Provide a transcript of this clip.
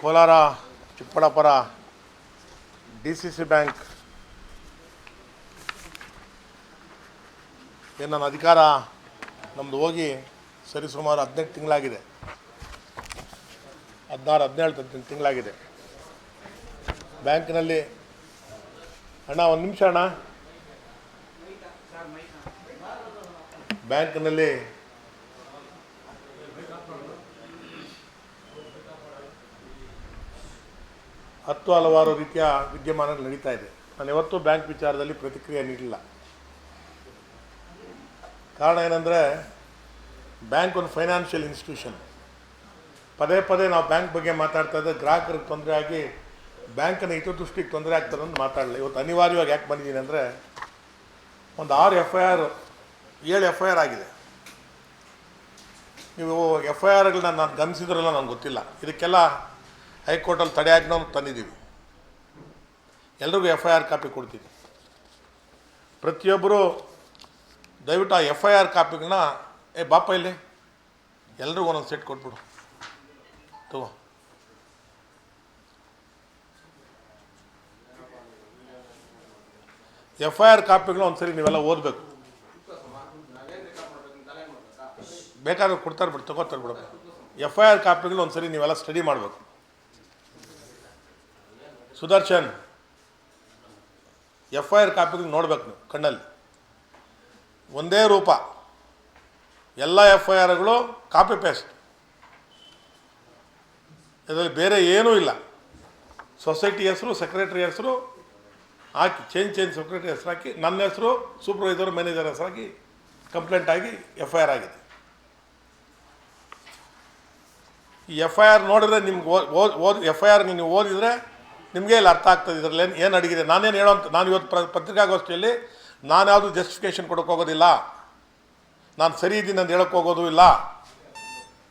Kolar, Chikkaballapura, D C C bank. ಏನು ನನ್ನ ಅಧಿಕಾರ? ನಮ್ಮದು ಹೋಗಿ ಸರಿಸುಮಾರು ಹದಿನೆಂಟು ತಿಂಗಳಾಗಿದೆ. ಹದಿನಾರು, ಹದಿನೇಳು ತಿಂಗಳಾಗಿದೆ. ಬ್ಯಾಂಕ್ನಲ್ಲಿ ಅಣ್ಣ, ಒಂದು ನಿಮಿಷ ಅಣ್ಣ. ಬ್ಯಾಂಕ್ನಲ್ಲಿ ಹತ್ತು ಹಲವಾರು ರೀತಿಯ ವಿದ್ಯಮಾನಗಳು ನಡೀತಾ ಇದೆ. ನಾನು ಯಾವತ್ತೂ ಬ್ಯಾಂಕ್ ವಿಚಾರದಲ್ಲಿ ಪ್ರತಿಕ್ರಿಯೆ ನೀಡಿಲ್ಲ. ಕಾರಣ ಏನಂದರೆ, ಬ್ಯಾಂಕ್ ಒಂದು ಫೈನಾನ್ಷಿಯಲ್ ಇನ್ಸ್ಟಿಟ್ಯೂಷನ್. ಪದೇ ಪದೇ ನಾವು ಬ್ಯಾಂಕ್ ಬಗ್ಗೆ ಮಾತಾಡ್ತಾ ಇದ್ದರೆ ಗ್ರಾಹಕರಿಗೆ ತೊಂದರೆ ಆಗಿ ಬ್ಯಾಂಕನ್ನು ಹಿತದೃಷ್ಟಿಗೆ ತೊಂದರೆ ಆಗ್ತದೆ ಅಂತ ಮಾತಾಡಲಿಲ್ಲ. ಇವತ್ತು ಅನಿವಾರ್ಯವಾಗಿ ಯಾಕೆ ಬಂದಿದ್ದೀನಿ ಅಂದರೆ, ಒಂದು ಆರು ಎಫ್ ಐ ಆರ್ ಏಳು ಎಫ್ ಐ ಆರ್ ಆಗಿದೆ. ನೀವು ಎಫ್ ಐ ಆರ್ಗಳನ್ನ ನಾನು ಗಮನಿಸಿದ್ರಲ್ಲ ನನಗೆ ಗೊತ್ತಿಲ್ಲ. ಇದಕ್ಕೆಲ್ಲ ಹೈಕೋರ್ಟಲ್ಲಿ ನಾವು ತಂದಿದ್ದೀವಿ. ಎಲ್ರಿಗೂ ಎಫ್ ಐ ಆರ್ ಕಾಪಿ ಕೊಡ್ತೀನಿ. ಪ್ರತಿಯೊಬ್ಬರು ದಯವಿಟ್ಟು ಆ ಎಫ್ ಐ ಆರ್ ಕಾಪಿಗಳನ್ನ ಏ, ಬಾಪ ಇಲ್ಲಿ, ಎಲ್ರಿಗೂ ಒಂದೊಂದು ಸೆಟ್ ಕೊಟ್ಬಿಡು. ತಗೋ. ಎಫ್ ಐ ಆರ್ ಕಾಪಿಗಳನ್ನ ಒಂದ್ಸರಿ ನೀವೆಲ್ಲ ಓದಬೇಕು. ಬೇಕಾದ್ರೆ ಕೊಡ್ತಾರೆ ಬಿಡು, ತಗೋತಾರೆ ಬಿಡಪ್ಪ. ಎಫ್ ಐ ಆರ್ ಕಾಪಿಗಳು ಒಂದ್ಸರಿ ನೀವೆಲ್ಲ ಸ್ಟಡಿ ಮಾಡಬೇಕು. ಸುದರ್ಶನ್ ಎಫ್ ಐ ಆರ್ ಕಾಪಿಗಳು ನೋಡ್ಬೇಕು ನೀವು, ಕಣ್ಣಲ್ಲಿ. ಒಂದೇ ರೂಪ. ಎಲ್ಲ ಎಫ್ ಐ ಆರ್ಗಳು ಕಾಪಿ ಪೇಸ್ಟ್ ಇದರಲ್ಲಿ ಬೇರೆ ಏನೂ ಇಲ್ಲ. ಸೊಸೈಟಿ ಹೆಸರು ಸೆಕ್ರೆಟರಿ ಹೆಸರು ಹಾಕಿ ಚೇಂಜ್ ಚೇಂಜ್ ಸೆಕ್ರೆಟರಿ ಹೆಸರು ಹಾಕಿ, ನನ್ನ ಹೆಸರು ಸೂಪರ್ವೈಸರ್ ಮ್ಯಾನೇಜರ್ ಹೆಸರು ಹಾಕಿ ಕಂಪ್ಲೇಂಟ್ ಆಗಿ ಎಫ್ ಐ ಆರ್ ಆಗಿದೆ. ಈ ಎಫ್ ಐ ಆರ್ ನೋಡಿದ್ರೆ ನಿಮ್ಗೆ ಓದ್ ಓದ್ ಎಫ್ ಐ ಆರ್ ನೀವು ಓದಿದರೆ ನಿಮಗೆ ಇಲ್ಲಿ ಅರ್ಥ ಆಗ್ತದೆ ಇದರಲ್ಲಿ ಏನು ಏನು ಅಡಗಿದೆ? ನಾನೇನು ಹೇಳೋಂತ ನಾನು ಇವತ್ತು ಪ್ರ ಪತ್ರಿಕಾಗೋಷ್ಠಿಯಲ್ಲಿ ನಾನು ಯಾವುದು ಜಸ್ಟಿಫಿಕೇಷನ್ ಕೊಡೋಕ್ಕೋಗೋದಿಲ್ಲ ನಾನು ಸರಿ ಇದ್ದೀನಿ ಅಂತ ಹೇಳೋಕ್ಕೋಗೋದು ಇಲ್ಲ.